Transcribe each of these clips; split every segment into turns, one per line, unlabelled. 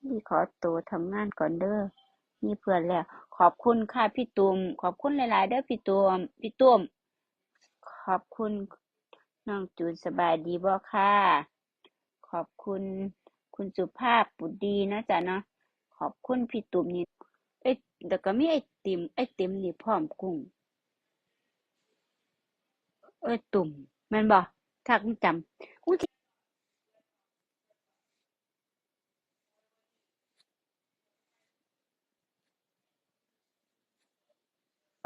พี่ขอตัวทำงานก่อนเด้อ มีเพื่อนแล้ว ขอบคุณค่ะพี่ตุ่มขอบคุณหลาย ๆ เด้อพี่ตุ่มพี่ตุ่มขอบคุณน้องจูนสบายดีบ่ค่ะ ขอบคุณคุณสุภาพบุตรดีนะจ๊ะเนาะ ขอบคุณพี่ตุ่มนี่เอ้ยเดี๋ยวก็มีไอติมไอติมนี่พร้อมกุ้ง เอ้ยตุ่มม่นบ่ถ้าคุณจำอุ้ย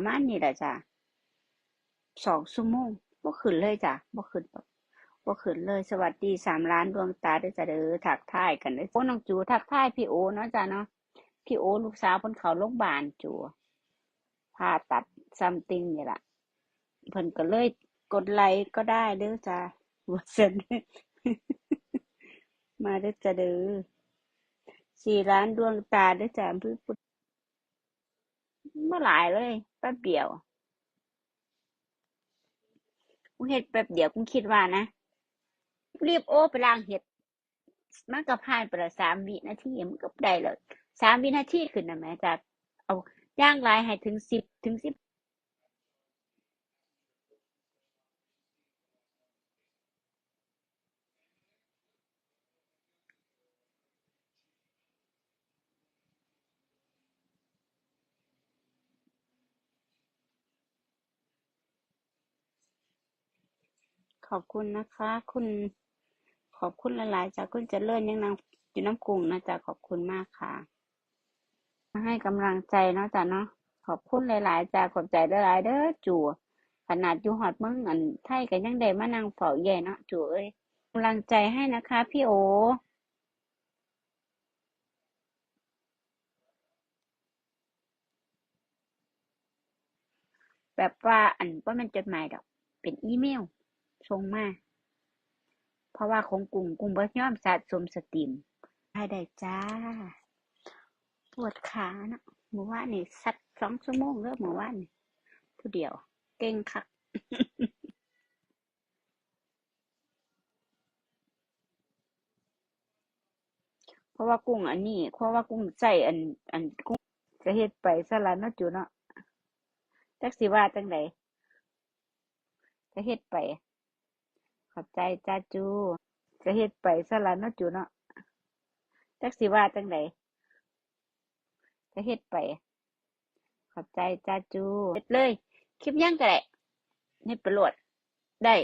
ประมาณนี้แหละจ้ะสองชั่วโมงบ่ขึ้นเลยจ้ะบ่ขึ้นดอกบ่ขึ้นเลยสวัสดีสามล้านดวงตาด้จ้ะเด้อทักทายกันเด้โอ้น้องจูทักทายพี่โอเนาะจ้ะเนาะพี่โอลูกสาวเพิ่นเข้าโรงบาลจูผ่าตัด something นี่ล่ะเพิ่นก็เลยกดไลค์ก็ได้เด้อจ้ะว่าซั่นมาเด้อจ้ะเด้อสี่ล้านดวงตาเด้อจ้ะพิ่ ไม่หลายเลยแป๊บเดียวกูเห็ดแป๊บเดียวกูคิดว่านะรีบโอ้ไปล้างเห็ด มันก็ผ่านไปละสามวินาทีมันก็ได้เลยสามวินาทีขึ้นนะแม่จากเอาย่างลายให้ถึงสิบถึงสิบ ขอบคุณนะคะ คุณ ขอบคุณหลายๆจากคุณเจริญยังนางอยู่น้ำกรุงนะจ๊ะขอบคุณมากค่ะ มาให้กำลังใจเนาะจ้ะเนาะขอบคุณหลายๆจ้ะขอบใจหลายๆเด้อจู่ขนาดอยู่ฮอดเมืองอันไทยก็ยังได้มานั่งเฝ้าใหญ่เนาะจู่เอ้ยกำลังใจให้นะคะ พี่โอแบบว่าอันว่ามันจดหมายดอก เป็นอีเมล ส่งมา เพราะว่าของกรุงกรุงบ่ยอมสะสมสตรีมได้ได้จ้า ปวดขาเนาะเมื่อวานนี่สักสองชั่วโมงเด้อเมื่อวานี่ผู้เดียว เก่งคักเพราะว่ากุ้งอันนี้ เพราะว่ากุ้งใส่อัน อันกุ้งก็เฮ็ดไปซะละเนาะจูเนาะจักสิว่าจังไดก็เฮ็ดไป อบใจจ้าจูก็เฮ็ดไปซะละเนาะจูเนาะจักสิว่าจังไดก็เฮ็ดไป ขอบใจจ้าจูเฮ็ดเลย คลิปยังก็ได้เฮ็ดไปโลดได้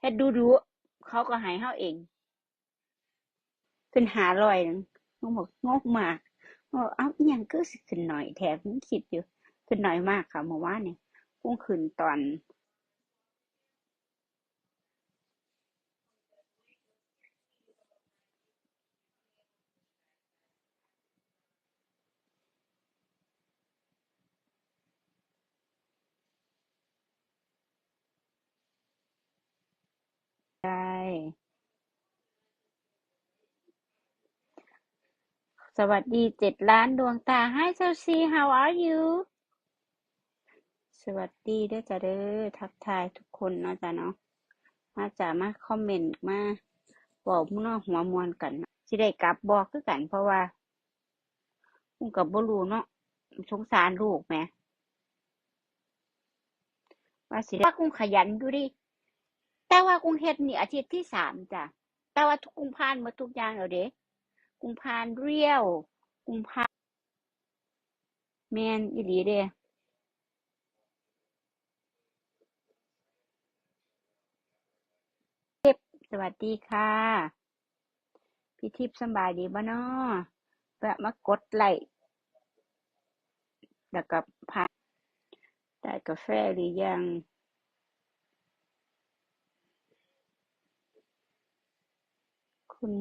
เฮ็ดดูๆเขาก็ให้เฮาเองขึ้น500หนึงน้องบอกงกมากบอกเอ้าอิหยังคือสิขึ้นน้อยแท้เพิ่นคิดอยู่ ขึ้นน้อยมากค่ะเมื่อวานนี้กุ้งขึ้นตอนใช่ สวัสดี7ล้านดวงตา Hi Chelsea how are you สวัสดีด้อจ้าเด้อทักทายทุกคนเนาะจ้ะเนาะมาจ้ามาคอมเมนต์มาเว้าเนาะหัวมวนกันเนาะสิได้กลับบ่คือกันเพราะว่ากุ้งก็บ่รู้เนาะสงสารลูกแหมว่าสิว่ากุ้งขยันอยู่ดิแต่ว่ากุ้งเฮ็ดนี่อาทิตย์ที่สามจ้ะแต่ว่าทุกกุ้งผ่านมดทุกอย่างแล้วเด้ กุ้งผ่านเรียว กุ้งผ่านแมนอีหลีเด้สวัสดีค่ะพี่ทิพย์สบายดีบ่นอแวะมากดไลค์แล้วก็ผ่านได้กาแฟหรือยังคุณ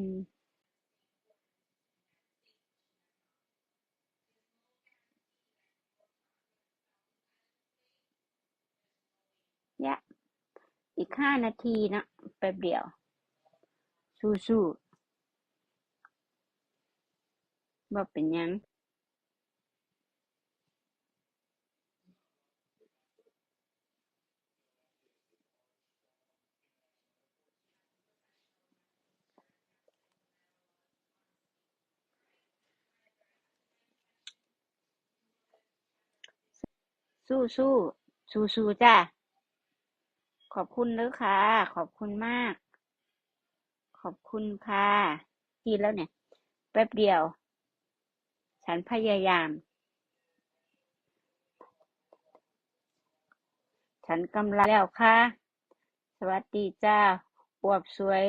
อีกห้านาทีนะแป๊บเดียว สู้สู้บ่เป็นยังสู้สู้สู้สู้จ้า ขอบคุณเด้อค่ะ ขอบคุณมาก ขอบคุณค่ะดีแล้วเนี่ย แป๊บเดียว ฉันพยายาม ฉันกำลังแล้วค่ะ สวัสดีจ้าอวบสวย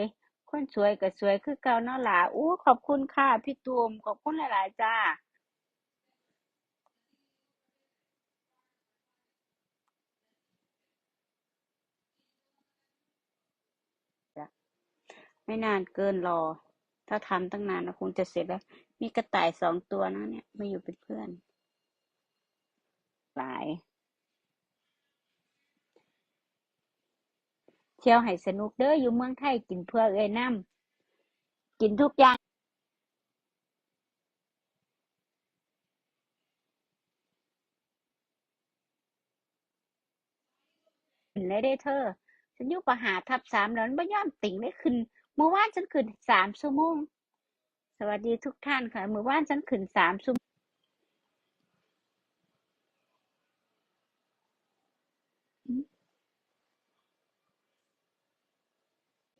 คนสวยก็สวยคือเก่าเนาะหล่ะอู้ขอบคุณค่ะ พี่ตูมขอบคุณหลาย ๆ จ้า ไม่นานเกินรอ ถ้าทำตั้งนานนะคงจะเสร็จแล้ว มีกระต่ายสองตัวนะเนี่ยมาอยู่เป็นเพื่อน หลาย เที่ยวให้สนุกเด้ออยู่เมืองไทยกินเพื่อเอ้ยน้ำกินทุกอย่างกินเลยได้เธอฉันอยู่ประหาทับสามแล้วมันบ่ยอมติ่งได้ขึ้น เมื่อวานฉันขึ้นสามชั่วโมง สวัสดีทุกท่านค่ะ เมื่อวานฉันขึ้นสามชั่วโมง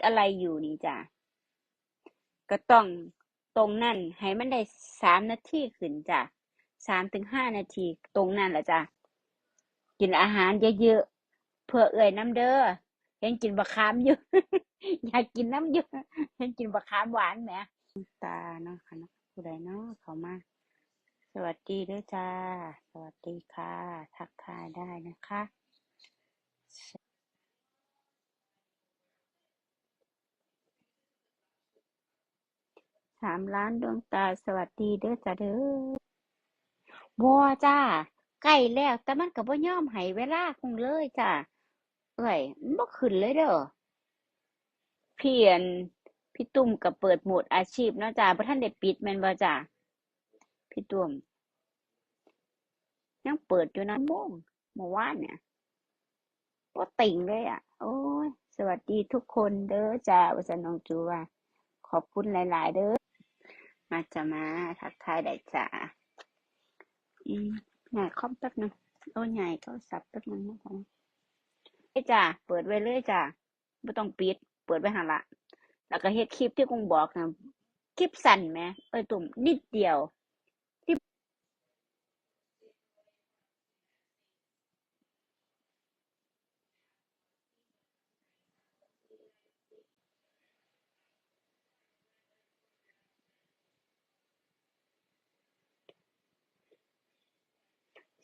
อะไรอยู่นี่จ้ะ ก็ต้องตรงนั่นให้มันได้สามนาทีขึ้นจ้ะสามถึงห้านาทีตรงนั่นแหละจ้ะ กินอาหารเยอะๆเพื่อเอ่ยน้ำเด้อ เห็นกินบะขามอยู่ อยากกินน้ำเยอะเห็นกินบะขามหวานแหมตาเนาะค่ะเนาะผู้ใดเนาะเขามา สวัสดีด้วยจ้า สวัสดีค่ะ ทักทายได้นะคะสามล้านดวงตาสวัสดีเด้อจ้าเด้อบัวจ้าใกล้แล้วแต่มันก็บ่ยอมให้เวลาคงเลยจ้า เอ้ยบ่ขึ้นเลยเด้อเพี่อันพี่ตุ้มก็เปิดหมดอาชีพเนาะจ้าบ่ทันได้ปิดแม่นบ่จ้าพี่ตุ้มยังเปิดอยู่นะโมงเมื่อวานเนี่ยบ่ติ่งเลยอะ โอ้ย สวัสดีทุกคนเด้อจ้าว่าซั่นน้องจูว่า ขอบคุณหลาย ๆ เด้อ มาจะมาทักทายได้จ้าอืมหญ่คอมแป๊บนึงโอ้ใหญ่โทรศัพท์แป๊บนึงนะคะ เอ้ยจ้าเปิดไว้เลยจ้าไม่ต้องปิด เปิดไว้หันละแล้วก็เฮ็ดคลิปที่กุ้งบอกนะคลิปสั้นไหมเอ้ยตุ่มนิดเดียวที่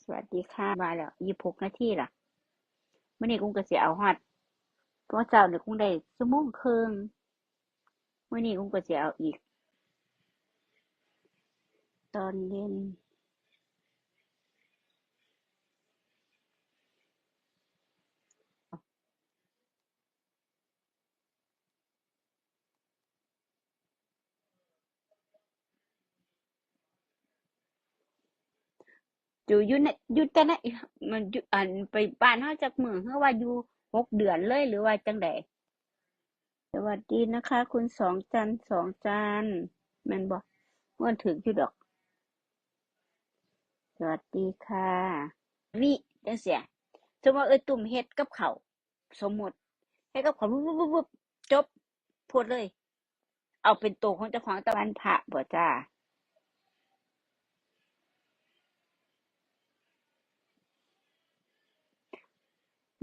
สวัสดีค่ะมาแล้วยี่หกนาทีล่ะ มื่อนี้กุ้งก็สิเอาฮอดตัวเจ้าเนี่ยกุ้งได้ชั่วโมงครึ่งมื่อนี้กุ้งก็สิเอาอีก ตอนเย็น อยู่อยู่ในอยู่แต่ในมันอยู่อันไปบ้านเฮาจักมือเฮาว่าอยู่หกเดือนเลยหรือว่าจังใดสวัสดีนะคะ คุณสองจันสองจันแม่นบอกม่วนถึงอยู่ดอก สวัสดีค่ะวิจังเสียสมมติว่าเอ้ยตุ่มเฮ็ดกับเขาสมมติเฮ็ดกับเขาววุบวุบวุบวุบจบพูดเลย เอาเป็นตัวของเจ้าของตะวันพระบ่จ้า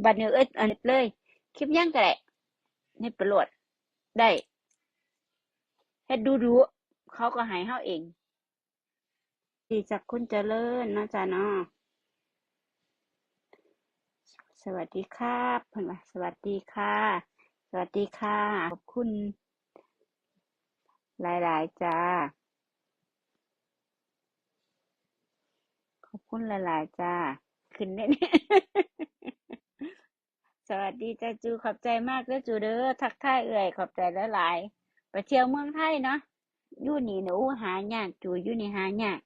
บัดนี้เอ้ยอันนี้เลย คลิปยังก็ได้ในประโลดได้เฮ็ดดูดูเขาก็ให้เฮาเองดีจากคุณเจริญนะจ้าเนาะสวัสดีครับเพิ่อนว่าสวัสดีค่ะ สวัสดีค่ะ ขอบคุณ หลาย ๆ จ้า ขอบคุณหลาย ๆ จ้า ขึ้นแน่ๆ สวัสดีจ้าจูขอบใจมากเด้อจูเด้อทักทายเอ่ยขอบใจหลายๆไปเที่ยวเมืองไทยเนาะอยู่นี่หนูหายากจูอยู่นี่หายาก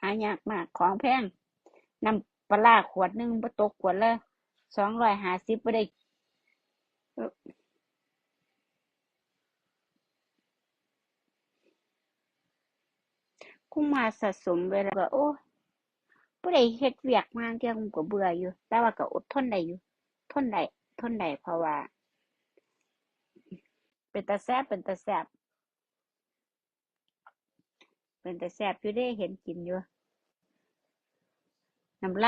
หายากมากของแพงน้ำปลาขวดหนึ่งบ่ตกขวดละสองร้อยห้าสิบได้เอ้อกุ้งมาสะสมเวลาก็โอ้ผู้ใดเฮ็ดเวียกมาลางเที่ยผมก็เบื่ออยู่ แต่ว่าก็อดทนได้อยู่ ทนได้ ทนได้เพราะว่า เป็นตาแซบเป็นตาแซบเป็นตาแซบอยู่ได้เห็นกินอยู่